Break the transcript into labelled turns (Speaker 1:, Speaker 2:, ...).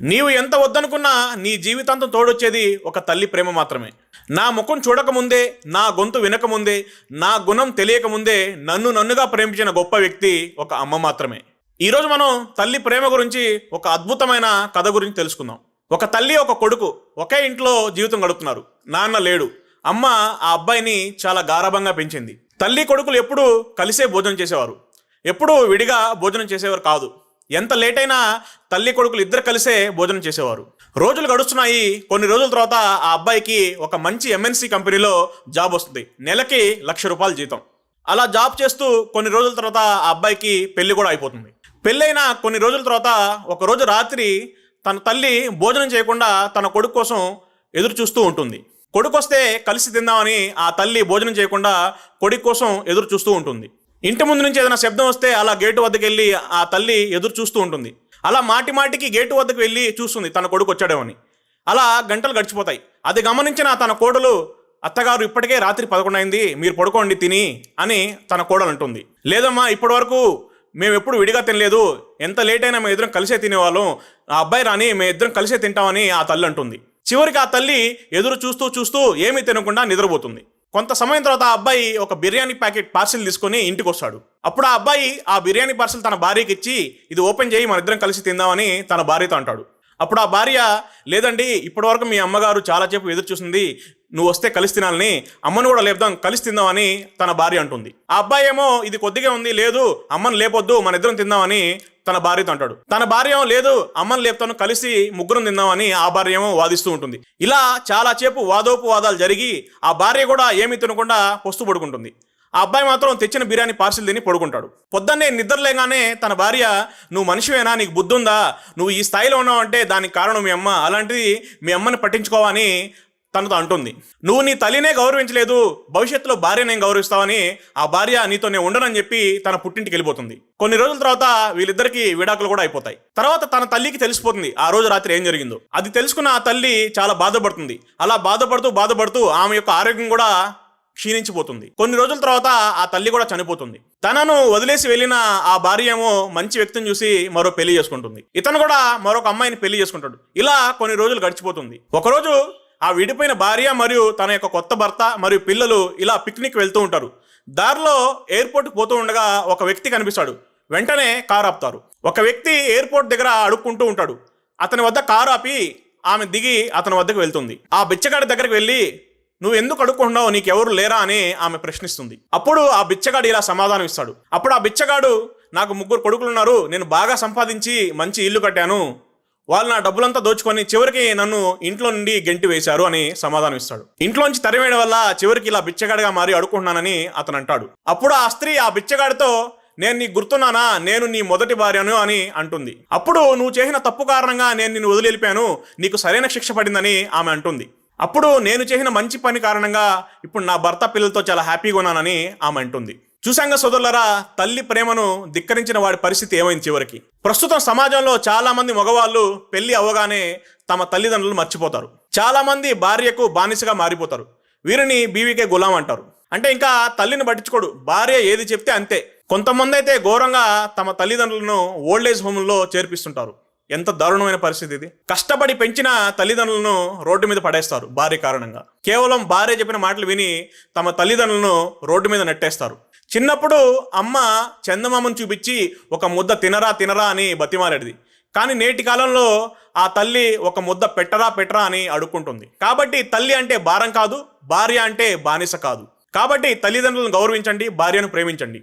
Speaker 1: నీవు ఎంత వద్దనుకున్నా నీ జీవితాంతం తోడొచ్చేది ఒక తల్లి ప్రేమ మాత్రమే. నా ముఖం చూడకముందే నా గొంతు వినకముందే నా గుణం తెలియకముందే నన్ను నన్నుగా ప్రేమించిన గొప్ప వ్యక్తి ఒక అమ్మ మాత్రమే. ఈరోజు మనం తల్లి ప్రేమ గురించి ఒక అద్భుతమైన కథ గురించి తెలుసుకుందాం. ఒక తల్లి ఒక కొడుకు ఒకే ఇంట్లో జీవితం గడుపుతున్నారు. నాన్న లేడు. అమ్మ ఆ అబ్బాయిని చాలా గారాభంగా పెంచింది. తల్లి కొడుకులు ఎప్పుడూ కలిసే భోజనం చేసేవారు. ఎప్పుడూ విడిగా భోజనం చేసేవారు కాదు. ఎంత లేట్ అయినా తల్లి కొడుకులు ఇద్దరు కలిసే భోజనం చేసేవారు. రోజులు గడుస్తున్నాయి. కొన్ని రోజుల తర్వాత ఆ అబ్బాయికి ఒక మంచి ఎంఎన్సీ కంపెనీలో జాబ్ వస్తుంది. నెలకి లక్ష రూపాయల జీతం. అలా జాబ్ చేస్తూ కొన్ని రోజుల తర్వాత ఆ అబ్బాయికి పెళ్ళి కూడా అయిపోతుంది. పెళ్ళైన కొన్ని రోజుల తర్వాత ఒకరోజు రాత్రి తన తల్లి భోజనం చేయకుండా తన కొడుకు కోసం ఎదురు చూస్తూ ఉంటుంది. కొడుకు వస్తే కలిసి తిందామని ఆ తల్లి భోజనం చేయకుండా కొడుకు కోసం ఎదురు చూస్తూ ఉంటుంది. ఇంటి ముందు నుంచి ఏదైనా శబ్దం వస్తే అలా గేటు వద్దకు వెళ్ళి ఆ తల్లి ఎదురు చూస్తూ ఉంటుంది. అలా మాటి మాటికి గేటు వద్దకు వెళ్ళి చూస్తుంది తన కొడుకు వచ్చాడేమని. అలా గంటలు గడిచిపోతాయి. అది గమనించిన తన కోడలు అత్తగారు ఇప్పటికే రాత్రి పదకొండైంది మీరు పడుకోండి తిని అని తన కోడలు అంటుంది. లేదమ్మా ఇప్పటి వరకు మేము ఎప్పుడు విడిగా తినలేదు. ఎంత లేట్ అయినా మేము ఇద్దరం కలిసే తినేవాళ్ళం. ఆ అబ్బాయి రాని మేము ఇద్దరం కలిసే తింటామని ఆ తల్లి అంటుంది. చివరికి ఆ తల్లి ఎదురు చూస్తూ చూస్తూ ఏమీ తినకుండా నిద్రపోతుంది. కొంత సమయం తర్వాత ఆ అబ్బాయి ఒక బిర్యానీ ప్యాకెట్ పార్సిల్ తీసుకొని ఇంటికి వస్తాడు అప్పుడు ఆ అబ్బాయి ఆ బిర్యానీ పార్సిల్ తన భార్యకి ఇచ్చి ఇది ఓపెన్ చేయి మన ఇద్దరం కలిసి తిందామని తన భార్యతో అంటాడు. అప్పుడు ఆ భార్య లేదండి ఇప్పటివరకు మీ అమ్మగారు చాలా సేపు ఎదురు చూసింది. నువ్వు వస్తే కలిసి తినాలని అమ్మను కూడా లేపుదాం కలిసి తిందామని తన భార్య అంటుంది. ఆ అబ్బాయి ఏమో ఇది కొద్దిగా ఉంది లేదు అమ్మను లేపొద్దు మన ఇద్దరం తిందామని తన భార్యతో అంటాడు. తన భార్య ఏమో లేదు అమ్మను లేపుతాను కలిసి ముగ్గురం తిందామని ఆ భార్య ఏమో వాదిస్తూ ఉంటుంది. ఇలా చాలా సేపు వాదోపు వాదాలు జరిగి ఆ భార్య కూడా ఏమీ తినకుండా పొస్తు పడుకుంటుంది. ఆ అబ్బాయి మాత్రం తెచ్చిన బిర్యానీ పార్సిల్ తిని పడుకుంటాడు. పొద్దున్నే నిద్రలేగానే తన భార్య నువ్వు మనిషివేనా? నీకు బుద్ధి ఉందా నువ్వు ఈ స్థాయిలో ఉన్నావు అంటే దానికి కారణం మీ అమ్మ. అలాంటిది మీ అమ్మని పట్టించుకోవని తనతో అంటుంది. నువ్వు నీ తల్లినే గౌరవించలేదు భవిష్యత్తులో భార్య నేను గౌరవిస్తావని ఆ భార్య నీతో నేను ఉండనని చెప్పి తన పుట్టింటికి వెళ్ళిపోతుంది. కొన్ని రోజుల తర్వాత వీళ్ళిద్దరికి విడాకులు కూడా అయిపోతాయి. తర్వాత తన తల్లికి తెలిసిపోతుంది ఆ రోజు రాత్రి ఏం జరిగిందో. అది తెలుసుకున్న ఆ తల్లి చాలా బాధపడుతుంది. అలా బాధపడుతూ బాధపడుతూ ఆమె యొక్క ఆరోగ్యం కూడా క్షీణించిపోతుంది. కొన్ని రోజుల తర్వాత ఆ తల్లి కూడా చనిపోతుంది. తనను వదిలేసి వెళ్ళిన ఆ భార్య ఏమో మంచి వ్యక్తిని చూసి మరో పెళ్ళి చేసుకుంటుంది. ఇతను కూడా మరొక అమ్మాయిని పెళ్ళి చేసుకుంటాడు. ఇలా కొన్ని రోజులు గడిచిపోతుంది. ఒకరోజు ఆ విడిపోయిన భార్య మరియు తన యొక్క కొత్త భర్త మరియు పిల్లలు ఇలా పిక్నిక్ వెళ్తూ ఉంటారు. దారిలో ఎయిర్పోర్ట్కి పోతూ ఉండగా ఒక వ్యక్తి కనిపిస్తాడు. వెంటనే కారు ఆపుతారు. ఒక వ్యక్తి ఎయిర్పోర్ట్ దగ్గర అడుక్కుంటూ ఉంటాడు. అతని వద్ద కారు ఆపి ఆమె దిగి అతని వద్దకు వెళ్తుంది. ఆ బిచ్చగాడి దగ్గరికి వెళ్ళి నువ్వు ఎందుకు అడుక్కుంటున్నావు? నీకెవరు లేరా? అని ఆమె ప్రశ్నిస్తుంది. అప్పుడు ఆ బిచ్చగాడు ఇలా సమాధానం ఇస్తాడు. అప్పుడు ఆ బిచ్చగాడు నాకు ముగ్గురు కొడుకులు ఉన్నారు. నేను బాగా సంపాదించి మంచి ఇల్లు కట్టాను. వాళ్ళు నా డబ్బులంతా దోచుకొని చివరికి నన్ను ఇంట్లో నుండి గెంటి వేశారు అని సమాధానం ఇస్తాడు. ఇంట్లోంచి తరివేయడం వల్ల చివరికి ఇలా బిచ్చగాడిగా మారి అడుకుంటున్నానని అతను అంటాడు. అప్పుడు ఆ స్త్రీ ఆ బిచ్చగాడితో నేను నీకు గుర్తున్నానా? నేను నీ మొదటి భార్యను అని అంటుంది. అప్పుడు నువ్వు చేసిన తప్పు కారణంగా నేను నిన్ను వదిలిపోయాను నీకు సరైన శిక్ష పడిందని ఆమె అంటుంది. అప్పుడు నేను చేసిన మంచి పని కారణంగా ఇప్పుడు నా భర్త పిల్లలతో చాలా హ్యాపీగా ఉన్నానని ఆమె అంటుంది. చూశాంగ సోదరులరా తల్లి ప్రేమను ధిక్కరించిన వాడి పరిస్థితి ఏమైంది చివరికి? ప్రస్తుతం సమాజంలో చాలా మంది మగవాళ్ళు పెళ్ళి అవ్వగానే తమ తల్లిదండ్రులు మర్చిపోతారు. చాలా మంది భార్యకు బానిసగా మారిపోతారు. వీరిని బీవీకే గులాం అంటారు. అంటే ఇంకా తల్లిని పట్టించుకోడు. భార్య ఏది చెప్తే అంతే. కొంతమంది అయితే ఘోరంగా తమ తల్లిదండ్రులను ఓల్డేజ్ హోమ్లో చేర్పిస్తుంటారు. ఎంత దారుణమైన పరిస్థితి ఇది. కష్టపడి పెంచిన తల్లిదండ్రులను రోడ్డు మీద పడేస్తారు భార్య కారణంగా. కేవలం భార్య చెప్పిన మాటలు విని తమ తల్లిదండ్రులను రోడ్డు మీద నెట్టేస్తారు. చిన్నప్పుడు అమ్మ చందమామను చూపించి ఒక ముద్ద తినరా తినరా అని బతిమాలేడిది. కానీ నేటి కాలంలో ఆ తల్లి ఒక ముద్ద పెట్టరా పెట్టరా అని అడుక్కుంటుంది. కాబట్టి తల్లి అంటే భారం కాదు భార్య అంటే బానిస కాదు. కాబట్టి తల్లిదండ్రులను గౌరవించండి భార్యను ప్రేమించండి.